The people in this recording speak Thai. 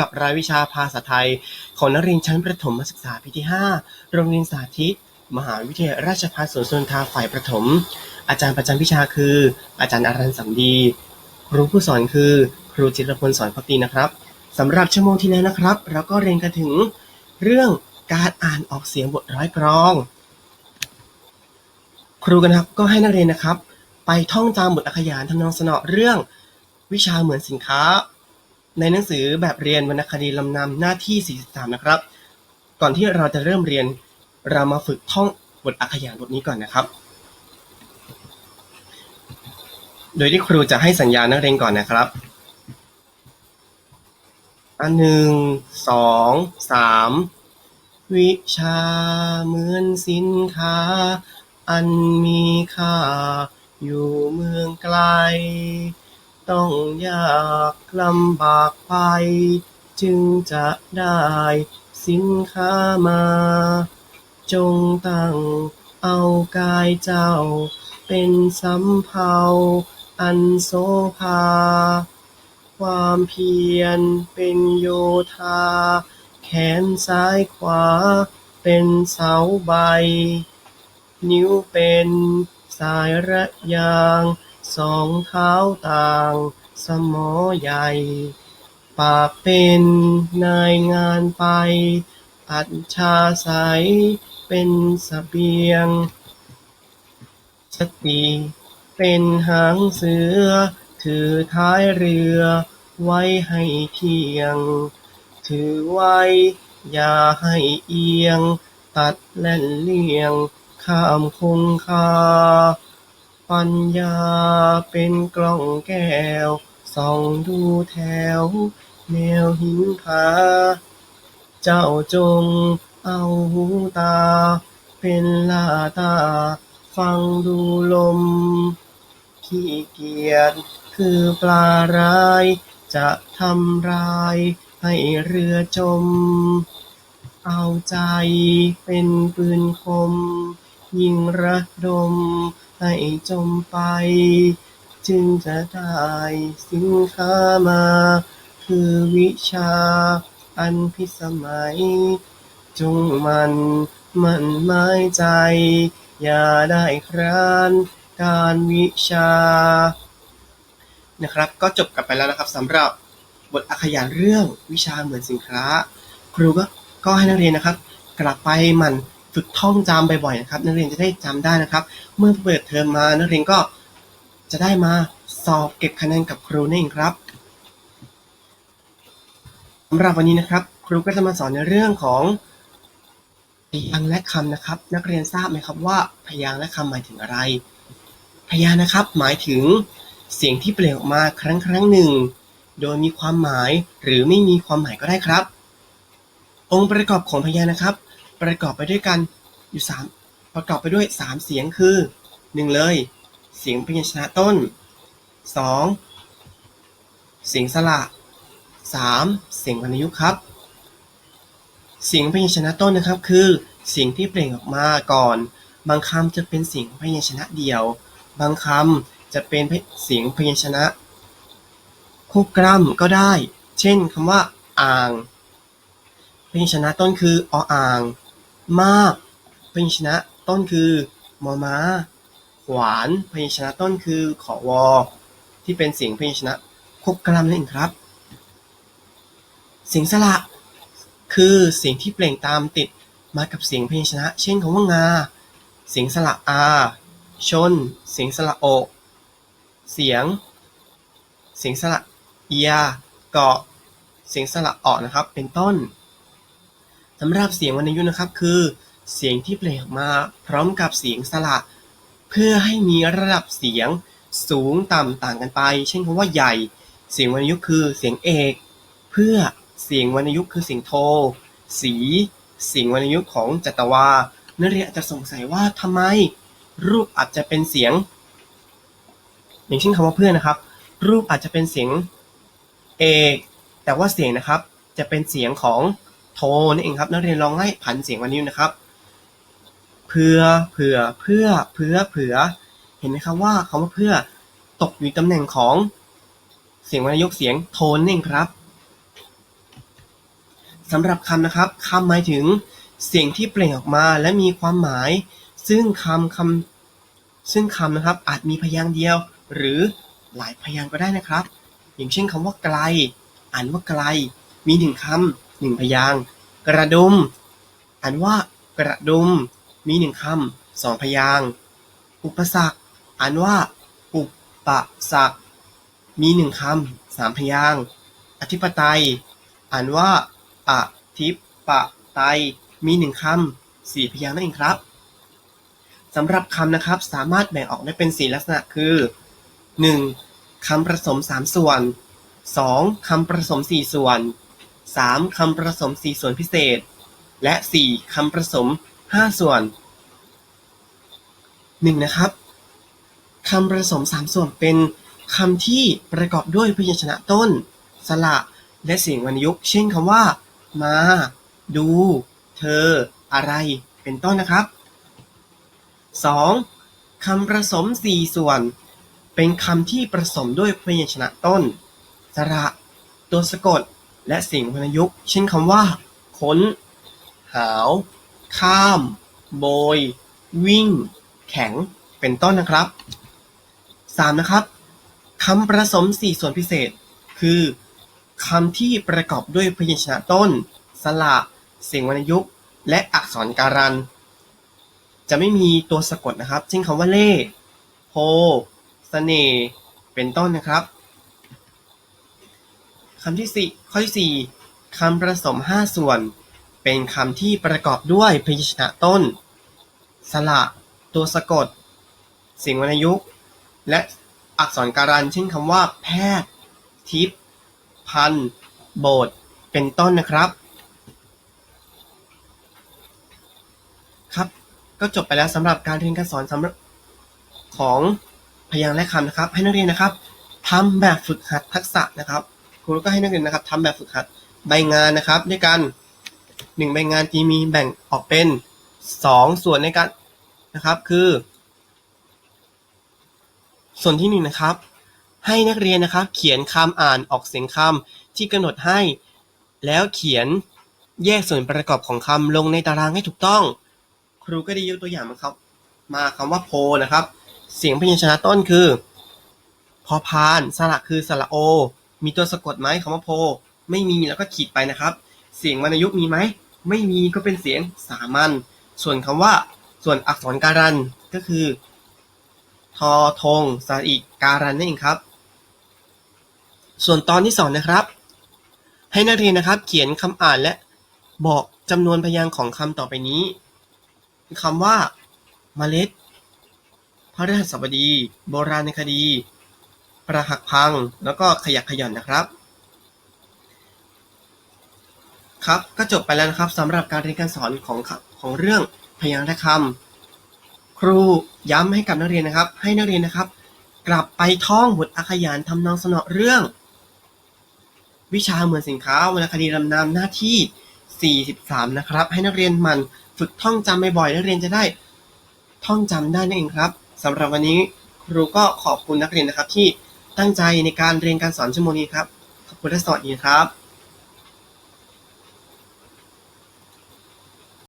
กับรายวิชาภาษาไทยของนักเรียนชั้นประถมศึกษาปีที่ 5 โรงเรียนสาธิต มหาวิทยาลัยราชภัฏสวนสุนทราฝ่ายประถม อาจารย์ประจำวิชาคือ อาจารย์อารันสัมดี ครูผู้สอนคือ ครูจิรพลสอนพักดีนะครับสำหรับชั่วโมงที่แล้วนะครับ เราก็เรียนกันถึงเรื่องการอ่านออกเสียงบทร้อยกรอง ครูกันครับก็ให้นักเรียนนะครับ ไปท่องจำบทอักขยานทำนองสนอเรื่อง วิชาเหมือนสินค้า ในหนังสือแบบเรียนวรรณคดีลำนำหน้าที่ 43 นะครับ ก่อนที่เราจะเริ่มเรียน เรามาฝึกท่องบทอักขยานบทนี้ก่อนนะครับ โดยที่ครูจะให้สัญญาณนักเรียนก่อนนะครับอันหนึ่งสองสามวิชาเหมือนสินค้า อันมีค่า อยู่เมืองไกล ต้องยากลำบากไป จึงจะได้สินค้ามา จงตั้งเอากายเจ้า เป็นสำเภาอันโสภา ความเพียรเป็นโยธา แขนซ้ายขวาเป็นเสาใบ นิ้วเป็นสายระยาง สองเท้าต่างสมอใหญ่ ปากเป็นนายงานไป อัจฉาใสเป็นสเสบียง สติเป็นหางเสือ ถือท้ายเรือไว้ให้เที่ยง ถือไว้ อย่าให้เอียง ตัดแล่นเลี่ยง ข้ามคงคา ปัญญาเป็นกล้องแก้ว ส่องดูแถว แนวหินผา เจ้าจงเอาหูตา เป็นลาตา ฟังดูลม ขี้เกียจคือปลาร้าย จะทำร้ายให้เรือจม เอาใจเป็นปืนคม ยิงระดม ให้จมไป จึงจะได้สินค้ามา คือวิชาอันพิสมัย จงมันมันหมายใจ อย่าได้คร้านการวิชา นะครับ ก็จบกันไปแล้วนะครับสำหรับบทอักขยานเรื่องวิชาเหมือนสินค้า ครูก็ก็ให้นักเรียนนะครับ กลับไปหมั่น ฝึกท่องจำบ่อยๆนะครับ นักเรียนจะได้จำได้นะครับ เมื่อเปิดเทอมมานักเรียนก็จะได้มาสอบเก็บคะแนนกับครูนั่นเองครับสำหรับวันนี้นะครับ ครูก็จะมาสอนในเรื่องของพยางค์และคำนะครับ นักเรียนทราบไหมครับว่า พยางค์และคำหมายถึงอะไร พยางค์นะครับ หมายถึงเสียงที่เปล่งออกมาครั้งครั้งหนึ่ง โดยมีความหมายหรือไม่มีความหมายก็ได้ครับ องค์ประกอบของพยางค์นะครับ ประกอบไปด้วยกันอยู่สามประกอบไปด้วยสามเสียงคือหนึ่งเลย เสียงพยัญชนะต้นสองเสียงสระสามเสียงวรรณยุกต์ครับ เสียงพยัญชนะต้นนะครับ คือเสียงที่เปล่งออกมาก่อน บางคำจะเป็นเสียงพยัญชนะเดียว บางคำจะเป็นเสียงพยัญชนะคู่กล้ำก็ได้ เช่นคำว่าอ่างพยัญชนะต้นคือออ่าง มาก พยัญชนะต้นคือ มอม้า ขวาน พยัญชนะต้นคือ ขอ วอ ที่เป็นเสียงพยัญชนะควบกล้ำนั่นเองครับ เสียงสระ คือเสียงที่เปล่งตามติดมากับเสียงพยัญชนะ เช่นคำว่างา เสียงสระอา ชน เสียงสระโอ เสียง เสียงสระเอีย เกาะ เสียงสระออนะครับ เป็นต้น สำหรับเสียงวรรณยุกต์นะครับ คือ เสียงที่เปล่งออกมาพร้อมกับเสียงสระ เพื่อให้มีระดับเสียงสูงต่ำต่างกันไป เช่นคำว่าใหญ่ เสียงวรรณยุกต์คือเสียงเอก เพื่อเสียงวรรณยุกต์คือเสียงโท สีเสียงวรรณยุกต์ของจัตวานักเรียนอาจจะสงสัยว่าทำไม รูปอาจจะเป็นเสียง อย่างเช่นคำว่าเพื่อนนะครับ รูปอาจจะเป็นเสียงเอกแต่ว่าเสียงนะครับจะเป็นเสียงของ โทนั่นเองครับ นักเรียนลองไล่ผันเสียงวรรณยุกต์นะครับ เพื่อเผื่อเพื่อเพื่อเผื่อ เห็นไหมครับว่าคำว่าเพื่อตกอยู่ตำแหน่งของเสียงวรรณยุกต์เสียงโทนนั่นเองครับสำหรับคำนะครับคำหมายถึงเสียงที่เปล่งออกมาและมีความหมาย ซึ่งคำคำซึ่งคำนะครับ อาจมีพยางค์เดียว หรือหลายพยางค์ก็ได้นะครับ อย่างเช่นคำว่าไกล อ่านว่าไกล มีหนึ่งคำ หนึ่งพยางค์ กระดุม อ่านว่ากระดุม มีหนึ่งคำสองพยางค์ อุปสรรค อ่านว่า อุปสรรค มีหนึ่งคำสามพยางค์ อธิปไตย อ่านว่าอธิปไตย มีหนึ่งคำสี่พยางค์นั่นเองครับสำหรับคำนะครับสามารถแบ่งออกได้เป็นสี่ลักษณะคือ 1. คำผสม 3 ส่วน 2. คำผสม 4 ส่วน 3. คำผสม4ส่วนพิเศษ และ 4. คำผสม5ส่วน 1. นะครับคำผสม3ส่วนเป็นคำที่ประกอบด้วยพยัญชนะต้น สระ และเสียงวรรณยุกต์เช่นคำว่า มา ดู เธอ อะไร เป็นต้นนะครับ 2. คำผสม4ส่วน เป็นคำที่ผสมด้วยพยัญชนะต้น สระ ตัวสะกด และเสียงวรรณยุกต์ เช่นคำว่า ค้น หาว ข้าม โบย วิ่ง แข็ง เป็นต้นนะครับ 3. นะครับคำผสม 4 ส่วนพิเศษ คือคำที่ประกอบด้วยพยัญชนะต้น สระเสียงวรรณยุกต์ และอักษรการัน จะไม่มีตัวสะกดนะครับ เช่นคำว่าเล่โพสเสน่เป็นต้นนะครับ คำที่สี่ข้อที่สี่คำผสม5ส่วน เป็นคำที่ประกอบด้วยพยัญชนะต้น สระ ตัวสะกดสียงวรรณยุกต์ และอักษรการัน เช่นคำว่า แพทย์ ทิพย์พันโบสเป็นต้นนะครับ ครับ ก็จบไปแล้วสำหรับการเรียนการสอนสำหรับของพยางค์และคำนะครับ ให้นักเรียนนะครับทำแบบฝึกหัดทักษะนะครับ ครูก็ให้นักเรียนนะครับทำแบบฝึกหัดใบงานนะครับ ด้วยกันหนึ่งใบงานที่มีแบ่งออกเป็นสองส่วนในการนะครับคือ ส่วนที่หนึ่งนะครับ ให้นักเรียนนะครับ เขียนคำอ่านออกเสียงคำที่กำหนดให้ แล้วเขียนแยกส่วนประกอบของคำลงในตารางให้ถูกต้อง ครูก็ได้ยกตัวอย่างมาครับ มาคำว่าโพนะครับ เสียงพยัญชนะต้นคือ พอพานสระคือสระโอ มีตัวสะกดไหมคำว่าโพ ไม่มีแล้วก็ขีดไปนะครับ เสียงวรรณยุกต์มีไหม ไม่มีก็เป็นเสียงสามัญ ส่วนคำว่า ส่วนอักษรการันก็คือ ทอทงสระอีการันนั่นเองครับ ส่วนตอนที่สองนะครับ ให้นักเรียนนะครับ เขียนคำอ่านและบอกจำนวนพยางค์ของคำต่อไปนี้คือคำว่าเมล็ดพระฤหัสบดี โบราณคดี ระหักพังแล้วก็ขยักขย่อนนะครับครับก็จบไปแล้วนะครับสำหรับการเรียนการสอนของของเรื่องพยางค์และคำครูย้ำให้กับนักเรียนนะครับ ให้นักเรียนนะครับ กลับไปท่องบทอาขยานทำนองสนอเรื่อง วิชาเหมือนสินค้าวรรณคดีลำนำหน้าที่ 43 นะครับ ให้นักเรียนมันฝึกท่องจำบ่อยๆนักเรียนจะได้ท่องจำได้นั่นเองครับสำหรับวันนี้ครูก็ขอบคุณนักเรียนนะครับที่ ตั้งใจในการเรียนการสอนชั่วโมงนี้ครับ ขอบคุณและสวัสดีครับ